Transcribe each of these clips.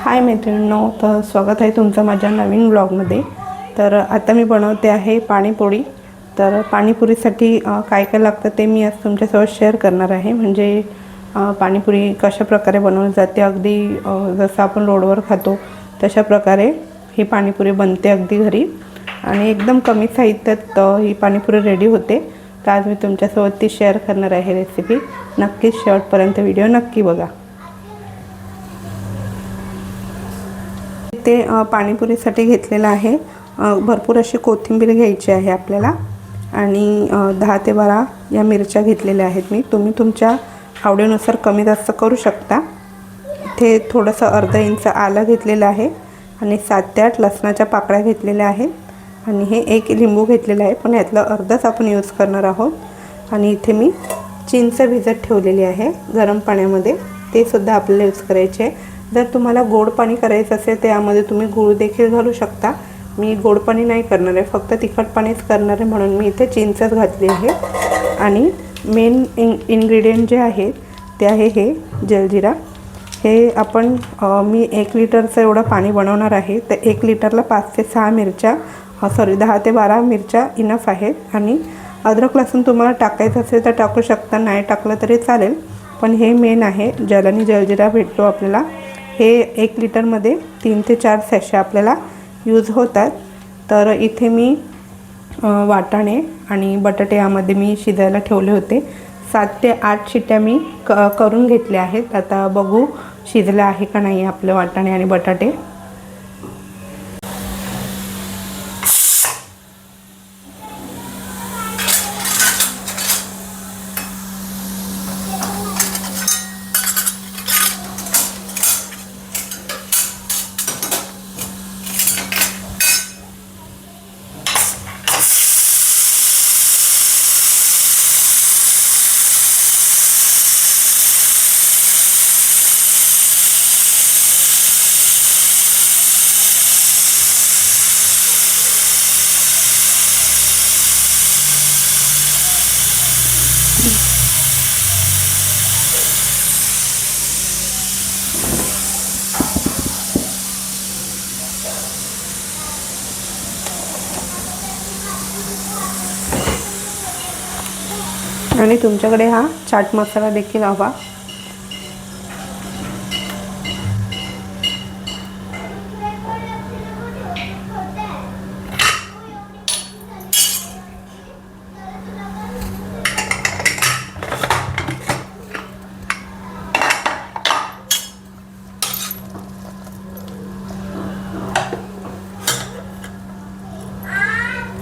हाय मैत्रिणींनो तर स्वागत आहे तुमचं माझ्या नवीन ब्लॉगमध्ये तर आता मी बनवते आहे पाणीपोळी तर पाणीपुरीसाठी काय काय लागतं ते मी आज तुमच्यासोबत शेअर करणार आहे. म्हणजे पाणीपुरी कशा प्रकारे बनवली जाते अगदी जसं आपण रोडवर खातो तशा प्रकारे ही पाणीपुरी बनते अगदी घरी. आणि एकदम कमी साहित्यात ही पाणीपुरी रेडी होते. तर आज मी तुमच्यासोबत ती शेअर करणार आहे रेसिपी नक्कीच शेवटपर्यंत व्हिडिओ नक्की बघा. ते पाणीपुरीसाठी घेतलेलं आहे. भरपूर अशी कोथिंबीर घ्यायची आहे आपल्याला. आणि दहा ते बारा या मिरच्या घेतलेल्या आहेत मी. तुम्ही तुमच्या आवडीनुसार कमी जास्त करू शकता. इथे थोडंसं अर्धा इंच आलं घेतलेलं आहे आणि सात ते आठ लसणाच्या पाकळ्या घेतलेल्या आहेत. आणि हे एक लिंबू घेतलेलं आहे पण यातलं अर्धच आपण यूज करणार आहोत. आणि इथे मी चिंच भिजत ठेवलेली आहे गरम पाण्यामध्ये. ते सुद्धा आपल्याला यूज करायचे आहे. जर तुम्हाला गोड पाणी करायचं असेल तर यामध्ये तुम्ही गूळ देखील घालू शकता. मी गोड पाणी नाही करणार आहे फक्त तिखट पाणीच करणार आहे म्हणून मी इथे चिंचच घातली आहे. आणि मेन इन इन्ग्रेडियंट जे आहेत ते आहे हे जलजिरा. हे आपण मी एक लिटरचं एवढं पाणी बनवणार आहे. तर एक लिटरला पाच ते सहा मिरच्या सॉरी दहा ते बारा मिरच्या इनफ आहेत. आणि अद्रक लसूण तुम्हाला टाकायचं असेल तर टाकू शकता नाही टाकलं तरी चालेल. पण हे मेन आहे जल आणि जलजिरा भेटतो आपल्याला. हे एक लिटरमध्ये तीन ते चार सॅशे आपल्याला यूज होतात. तर इथे मी वाटाणे आणि बटाटे यामध्ये मी शिजायला ठेवले होते. सात ते आठ शिट्ट्या मी क करून घेतल्या आहेत. आता बघू शिजलं आहे का नाही आपले वाटाणे आणि बटाटे. तुमच्याकडे हा चाट मसाला देखील हवा.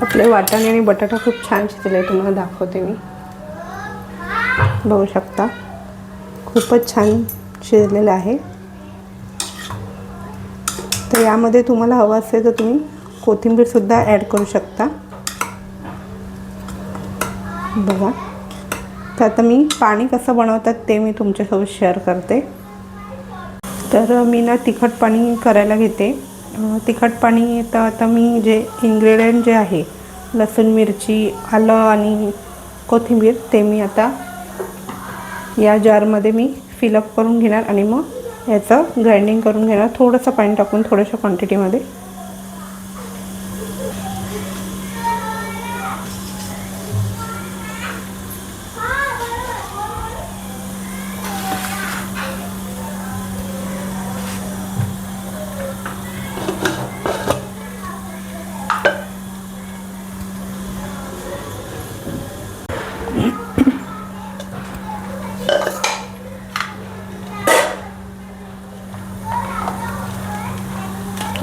आपले वाटाणे आणि बटाटा खूप छान शिजले तुम्हाला दाखवते मी. बघू शकता. खूपच छान शिजलेलं आहे. तर यामध्ये तुम्हाला हवं असेल तर तुम्ही कोथिंबीरसुद्धा ॲड करू शकता. बघा. तर आता मी पाणी कसं बनवतात ते मी तुमच्यासोबत शेअर करते. तर मी ना तिखट पाणी करायला घेते. तिखट पाणी तर आता मी जे इन्ग्रेडियंट जे आहे लसूण मिरची आलं आणि कोथिंबीर ते मी आता या जारमध्ये मी फिलअप करून घेणार आणि मग याचं ग्राइंडिंग करून घेणार. थोडंसं पाणी टाकून थोड्याशा क्वांटिटीमध्ये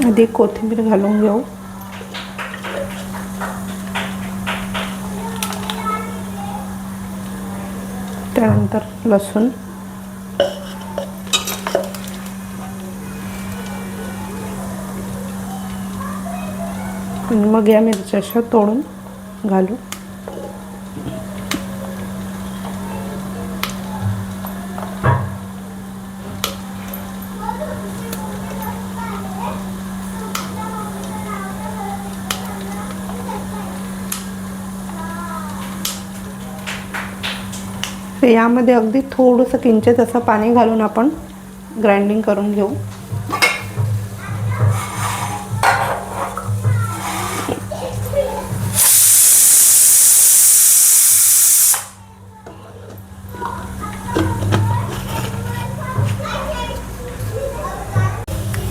आधी कोथिंबीर घालून घेऊ. त्यानंतर लसूण. आणि मग या मिरच्या अशा तोडून घालू. तर यामध्ये अगदी थोडंसं किंचित असं पाणी घालून आपण ग्राइंडिंग करून घेऊ.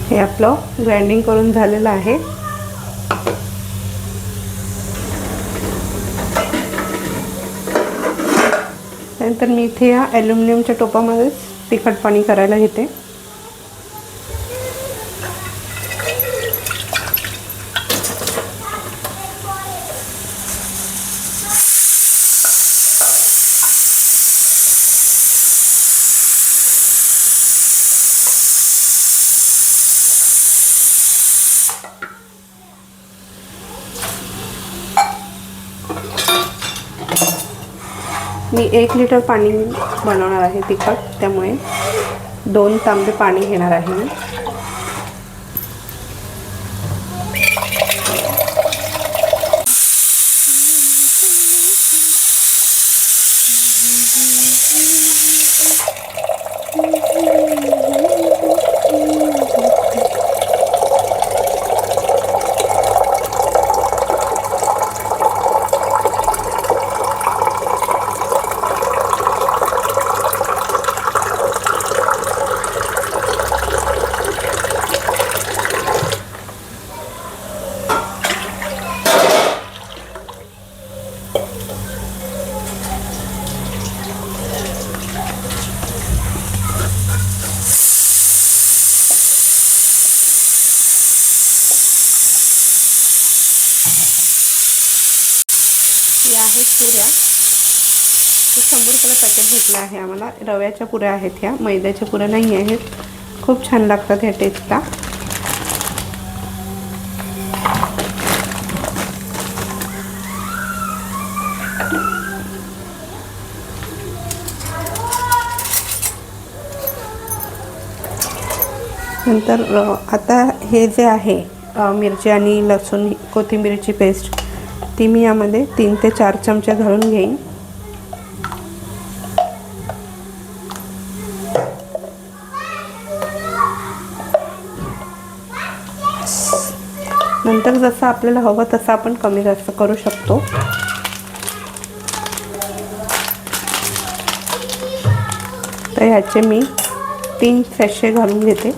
हे आपलं ग्राइंडिंग करून झालेलं आहे. त्यानंतर मी इथे या ॲल्युमिनियमच्या टोपामध्येच तिखट पाणी करायला घेते. मी एक लिटर पाणी बनवणार आहे तिखट त्यामुळे दोन तांबे पाणी घेणार आहे मी या आहेत पुऱ्या हे शंभर रुपयाला पॅकेट भेटलं आहे आम्हाला. रव्याच्या पुऱ्या आहेत ह्या. मैद्याच्या पुऱ्या नाही आहेत. खूप छान लागतात ह्या टेस्टला नंतर आता हे जे आहे मिरची आणि लसूण कोथिंबीरची पेस्ट ती मी यामध्ये तीन ते चार चमचे घालून घेईन. जसं आपल्याला हवं तसं आपण कमी जास्त करू शकतो. तर ह्याचे मी तीन सॅशे घालून घेते.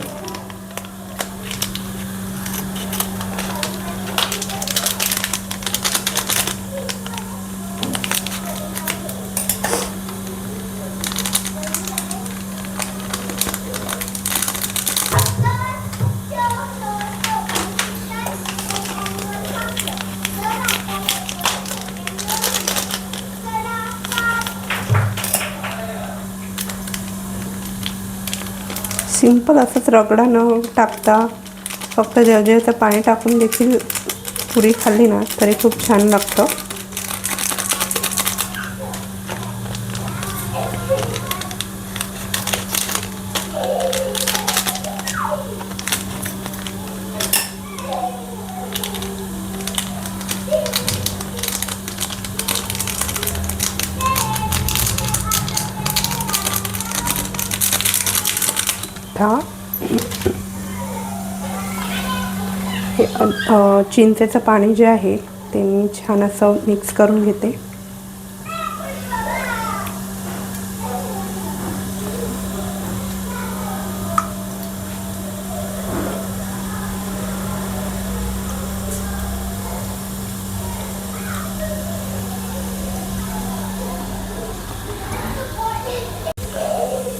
सिंपल असंच रगडा न टाकता. फक्त जवजेचं पाणी टाकून देखील पुरी खाल्ली ना तरी खूप छान लागतं. चिंचेचं पाणी जे आहे ते मी छान असं मिक्स करून घेते.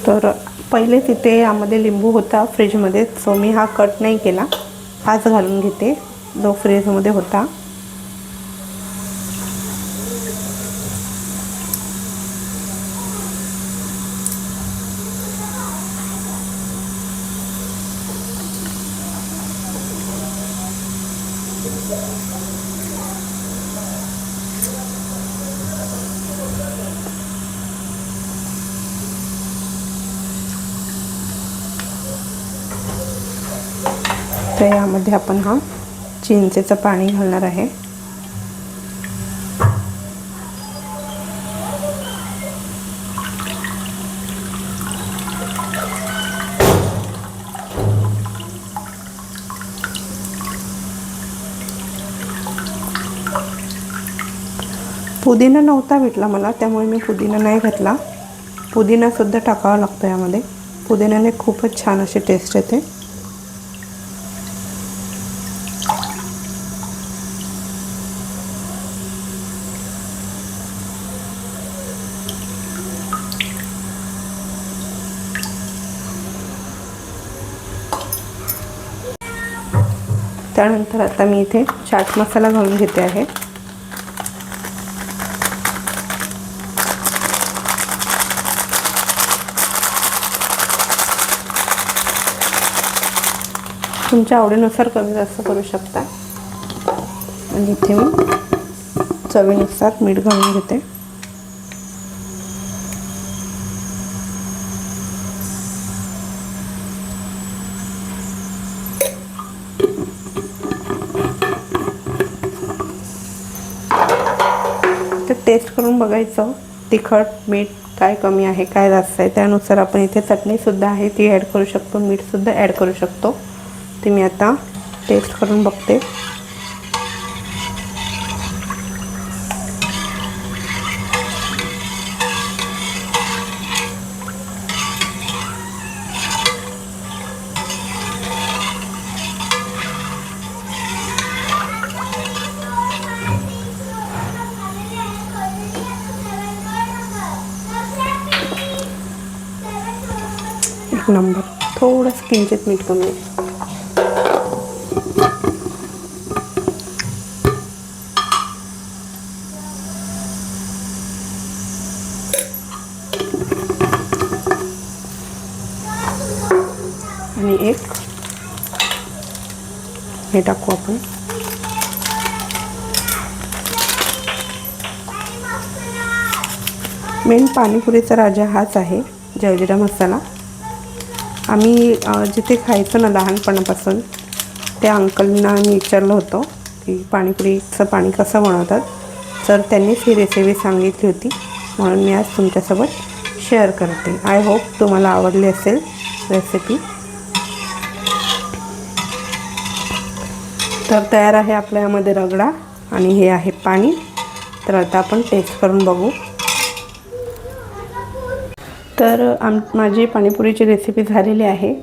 तर पहिले तिथे यामध्ये लिंबू होता फ्रीजमध्ये सो मी हा कट नाही केला. आज घालून घेते. जो फ्रीजमध्ये होता. तर यामध्ये आपण हा चिंचेचं पाणी घालणार आहे. पुदिना नव्हता भेटला मला त्यामुळे मी पुदिना नाही घातला. पुदिनासुद्धा टाकावा लागतो यामध्ये. पुदिन्याने खूपच छान अशी टेस्ट येते. त्यानंतर आता मी इथे चाट मसाला घालून घेते आहे. तुमच्या आवडीनुसार कमी जास्त करू शकता. आणि इथे मी चवीनुसार मीठ घालून घेते. तर टेस्ट करून बघायचं. तिखट मीठ काय कमी आहे काय जास्त आहे. त्यानुसार आपण इथे चटणीसुद्धा आहे ती ॲड करू शकतो मीठसुद्धा ॲड करू शकतो. ती मी आता टेस्ट करून बघते. एक नंबर. थोडंसं किंचित मीठ कमी आहे आणि एक हे टाकू आपण. मेन पाणीपुरीचा राजा हाच आहे जलजिरा मसाला. आम्ही जिथे खायचं ना लहानपणापासून त्या अंकलना मी विचारलं होतं की पाणीपुरीचं पाणी कसं बनवतात. तर त्यांनीच ही रेसिपी सांगितली होती. म्हणून मी आज तुमच्यासोबत शेअर करते. आय होप तुम्हाला आवडली असेल रेसिपी तर तयार आहे आपल्या यामध्ये रगडा आणि हे आहे पाणी. तर आता आपण टेस्ट करून बघू. तर आम माझी पाणीपुरीची रेसिपी झालेली आहे.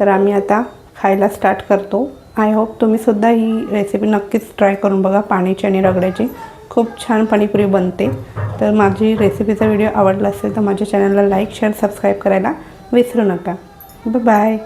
तर आम्ही आता खायला स्टार्ट करतो. आय होप तुम्हीसुद्धा ही रेसिपी नक्कीच ट्राय करून बघा पाण्याची आणि रगड्याची. खूप छान पाणीपुरी बनते. तर माझी रेसिपीचा व्हिडिओ आवडला असेल तर माझ्या चॅनलला लाईक शेअर सबस्क्राईब करायला विसरू नका. बाय